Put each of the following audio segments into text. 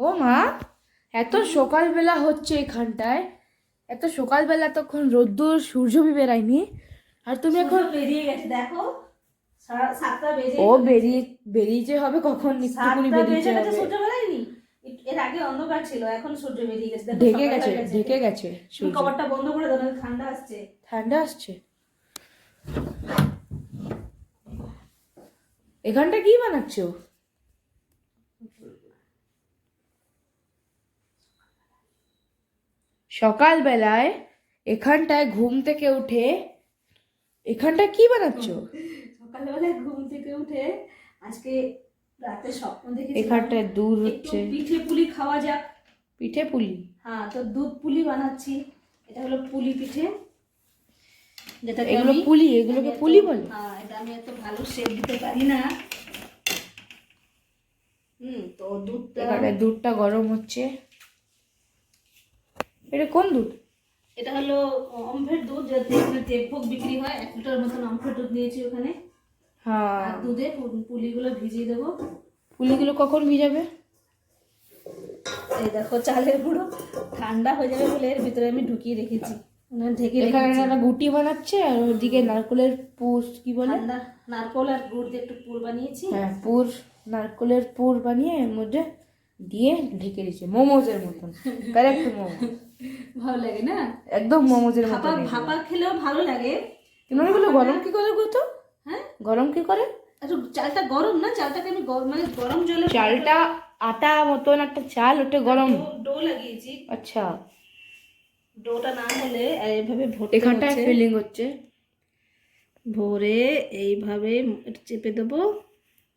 ও মা এত সকালবেলা হচ্ছে এখানটায়। এত সকালবেলা তখন রোদ্দুর সূর্য বি বেরায়নি আর তুমি এখন বেরিয়ে গেছে দেখো ও বেরিয়ে বেরিয়ে যে হবে কখন? একটুখানি সাতটা বেরিয়ে বেজে গেছে হবে। সূর্য বেরায়নি এর আগে অন্ধকার ছিল এখন সূর্য বেরিয়ে গেছে ঢেকে গেছে ঢেকে গেছে সূর্য। কভারটা বন্ধ করে দাও ঠান্ডা আসছে। ঠান্ডা আসছে। এখানটা কি বানাচ্ছো? সকালবেলায় এখানটায় ঘুম থেকে উঠে এখানটায় কি বানাচ্ছো? সকালবেলায় ঘুম থেকে উঠে আজকে রাতে স্বপ্ন দেখেছি এখানটায় দুধ হচ্ছে। পিঠে পুলি খাওয়া যাক। পিঠে পুলি? হ্যাঁ তো দুধ পুলি বানাচ্ছি। এটা হলো পুলি পিঠে। যেটা এগুলো পুলি এগুলোকে পুলি বলে? হ্যাঁ এটা আমি এত ভালো শেপ দিতে পারি না। হুম তো দুধটা দুধটা গরম হচ্ছে। এটা কোন দুধ? এটা হলো অম্ফের দুধ যাতে এখানে দেবভোগ বিক্রি হয়। এক লিটার মতন অম্ফের দুধ নিয়েছি ওখানে। হ্যাঁ। আর দুধে পুলিগুলো ভিজিয়ে দেবো। পুলিগুলো কখন ভিজাবে? এই দেখো চালের গুঁড়ো ঠান্ডা হয়ে যাবে বলে এর ভিতরে আমি ঢুকিয়ে রেখেছি। মানে ঢেকে এখানে একটা গুটি বানাচ্ছে আর ওদিকে নারকেলের পুর কি বলে? নারকোল আর গুড় দিয়ে একটু পুর বানিয়েছি। হ্যাঁ পুর নারকেলের পুর বানিয়ে এর মধ্যে দিয়ে ঢেকে দিচ্ছে মোমোজের মতন। কারেক্ট মোমো। ভালো লাগে না? একদম মোমোজের ভাপা ভাপা খেলেও ভালো লাগে। গরম কি করে তো? হ্যাঁ? গরম কি করে? একটু চালটা গরম না? চালটাকে আমি গরম মানে গরম জলে চালটা আটা মতন একটা চাল ওটা গরম। ডো- লাগিয়েছি। আচ্ছা। ডোটা না হলে এইভাবে ভরতে এখানটায়। ফিলিং হচ্ছে। ভরে এইভাবে চেপে দেবো।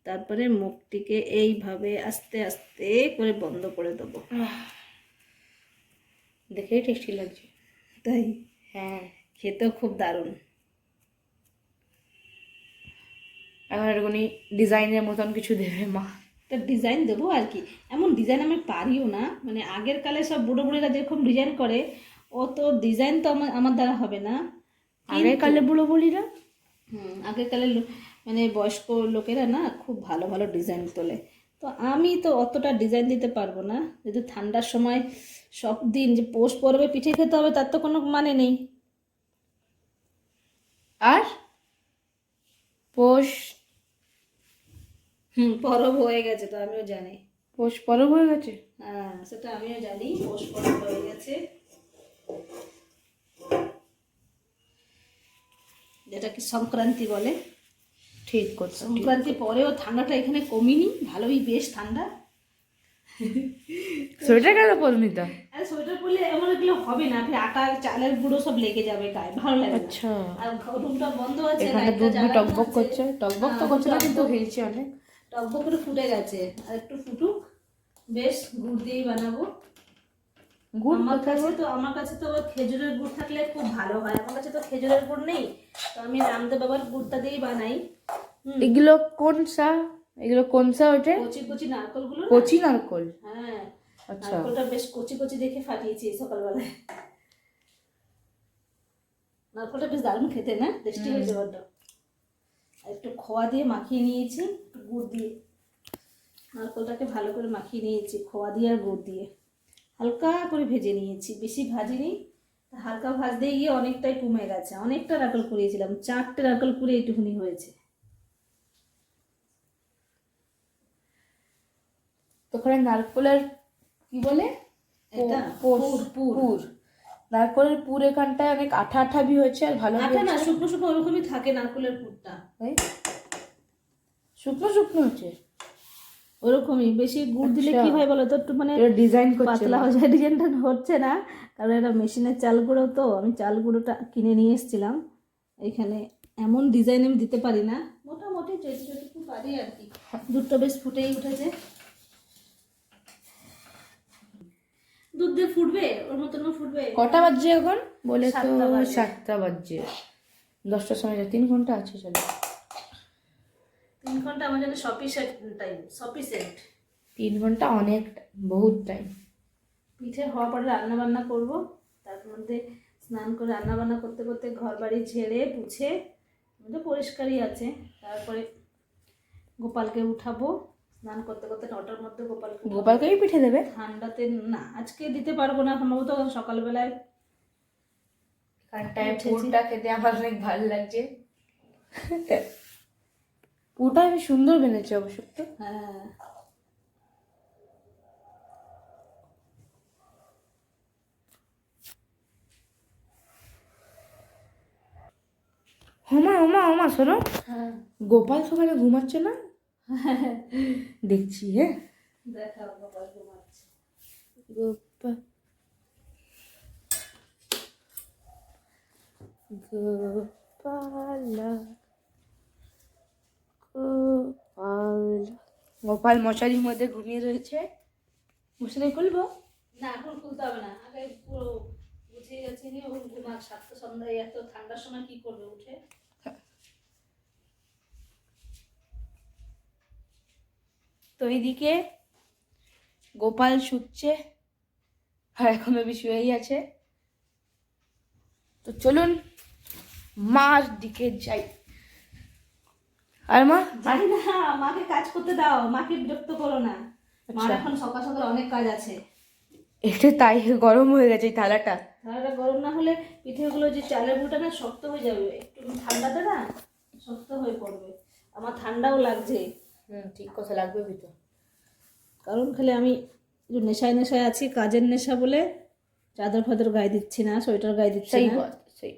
তারপরে মুখটিকে এইভাবে আস্তে আস্তে করে বন্ধ করে দেবো। দেখেই টেস্টি লাগছে। তাই? হ্যাঁ। খেতেও খুব দারুণ। এখন এরকমই ডিজাইনের মতন কিছু দেবে মা। একটা ডিজাইন দেবো আর কি। এমন ডিজাইন আমি পারিও না। মানে আগের কালে সব বুড়ো বুড়িরা যেরকম ডিজাইন করে অত ডিজাইন তো আমার আমার দ্বারা হবে না। আগের কালে বুড়ো না হুম আগের কালের লো- মানে বয়স্ক লোকেরা না খুব ভালো ভালো ডিজাইন তোলে। তো আমি তো অতটা ডিজাইন দিতে পারব না। যদি ঠান্ডার সময় সব দিন যে পৌষ পরবে পিঠে খেতে হবে তার তো কোনো মানে নেই। আর? পোষ? হুম পরব হয়ে গেছে তো আমিও জানি। পোষ পরব হয়ে গেছে? হ্যাঁ সেটা আমিও জানি পৌষ পরব হয়ে গেছে। যেটা কি সংক্রান্তি বলে? ঠিক করছ। সংক্রান্তি পরেও ঠান্ডাটা এখানে কমিনি ভালোই বেশ ঠান্ডা। সোয়েটার কেন পরনি তা? আর সোয়েটার পরলে এমন এগুলো হবে না ফের আটা চালের গুঁড়ো সব লেগে যাবে গায়ে ভালো লাগে আচ্ছা। আর রুমটা বন্ধ আছে এখানে দুধ টকবক করছে। টকবক তো হ্যাঁ, করছে না কিন্তু অনেক। টকবক করে ফুটে গেছে আর একটু ফুটুক। বেশ গুড় দিয়েই বানাবো। গুড় আমার কাছে তো আমার কাছে তো খেজুরের গুড় থাকলে খুব ভালো হয়। আমার কাছে তো খেজুরের গুড় নেই তো আমি রামদেব বাবার গুড়টা দিয়েই বানাই। এগুলো কোন সা এগুলো কোন সা ওঠে কচি কচি নারকলগুলো না? কচি নারকল। হ্যাঁ। আচ্ছা। নারকলটা বেশ কচি কচি দেখে ফাটিয়েছি সকালবেলায়। নারকলটা বেশ দারুণ খেতে না? টেস্টি হয়েছে বড্ড। একটু খোয়া দিয়ে মাখিয়ে নিয়েছি একটু গুড় দিয়ে। নারকলটাকে ভালো করে মাখিয়ে নিয়েছি খোয়া দিয়ে আর গুড় দিয়ে। হালকা করে ভেজে নিয়েছি বেশি ভাজিনি। হালকা ভাজতে গিয়ে অনেকটাই কমে গেছে। অনেকটা নারকল কুড়িয়েছিলাম চারটে নারকল কুড়ে এইটুকুনি হয়েছে। ওখানে নারকোলের কি বলে? পুর পুর। পুর। এখানটায় অনেক আঠা আঠা বি হয়েছে আর ভালো আটা না শুকনো শুকনো ওরকমই থাকে নারকোলের পুরটা। শুকনো শুকনো হচ্ছে ওরকমই বেশি গুড় দিলে আচ্ছা। কি হয় বলো তো? একটু মানে ডিজাইন পাতলা হয়ে যায় ডিজাইনটা হচ্ছে না। কারণ এটা মেশিনের চাল গুঁড়ো তো আমি চাল গুঁড়োটা কিনে নিয়ে এসেছিলাম। এখানে এমন ডিজাইন আমি দিতে পারি না। মোটামুটি যেটু যেটুকু পারি আর কি। দুধটা বেশ ফুটেই উঠেছে। দুধ দিয়ে ফুটবে? ওর মতন ফুটবে? কটা বাজছে এখন? বলে তো সাতটা বাজে। সাতটা বাজছে। দশটার সময় তিন ঘণ্টা আছে চলো। তিন ঘণ্টা আমার জন্য সফিসেন্ট টাইম সফিসেন্ট তিন ঘণ্টা অনেক বহুত টাইম পিঠে হওয়ার পরে রান্না বান্না করব। তার মধ্যে স্নান করে রান্না বান্না করতে করতে ঘর বাড়ি ঝেড়ে পুছে তো পরিষ্কারই আছে। তারপরে গোপালকে উঠাবো। স্নান করতে করতে নটার মধ্যে গোপালকে গোপালকেই পিঠে দেবে? ঠান্ডাতে না আজকে দিতে পারব না সম্ভবত সকালবেলায় উঠেছি। পুরটা খেতে আমার অনেক ভালো লাগছে। পুরটা আমি সুন্দর বেনেছে অবশ্য। তো হ্যাঁ। হোমা হোমা হোমা শোনো। হ্যাঁ। গোপাল সকালে ঘুমাচ্ছে না? দেখছি হ্যাঁ। গোপাল। মশারির মধ্যে ঘুমিয়ে রয়েছে। মশারি খুলবো? না এখন খুলতে হবে না। আগে পুরো গেছে নিয়ে ঘুমাক সাতটা সন্ধ্যায় এত ঠান্ডার সময় কি করবে উঠে? তো এইদিকে গোপাল শুচ্ছে আর এখন বেবি শুয়েই আছে। তো চলুন মার দিকে যাই। আর মা যাই না মাকে কাজ করতে দাও মাকে বিরক্ত করো না। মার আচ্ছা। এখন সকাল সকাল অনেক কাজ আছে। একটু তাই গরম হয়ে গেছে এই থালাটা। তাহলে গরম না হলে পিঠেগুলো যে চালের গুঁটা না শক্ত হয়ে যাবে। একটু ঠান্ডাতে না শক্ত হয়ে পড়বে। আমার ঠান্ডাও লাগছে। হুম ঠিক কথা লাগবে ভিতর কারণ খালি আমি নেশায় নেশায় আছি কাজের নেশা বলে চাদর ফাদর গায়ে দিচ্ছি না সোয়েটার গায়ে দিচ্ছি সেই না। সেই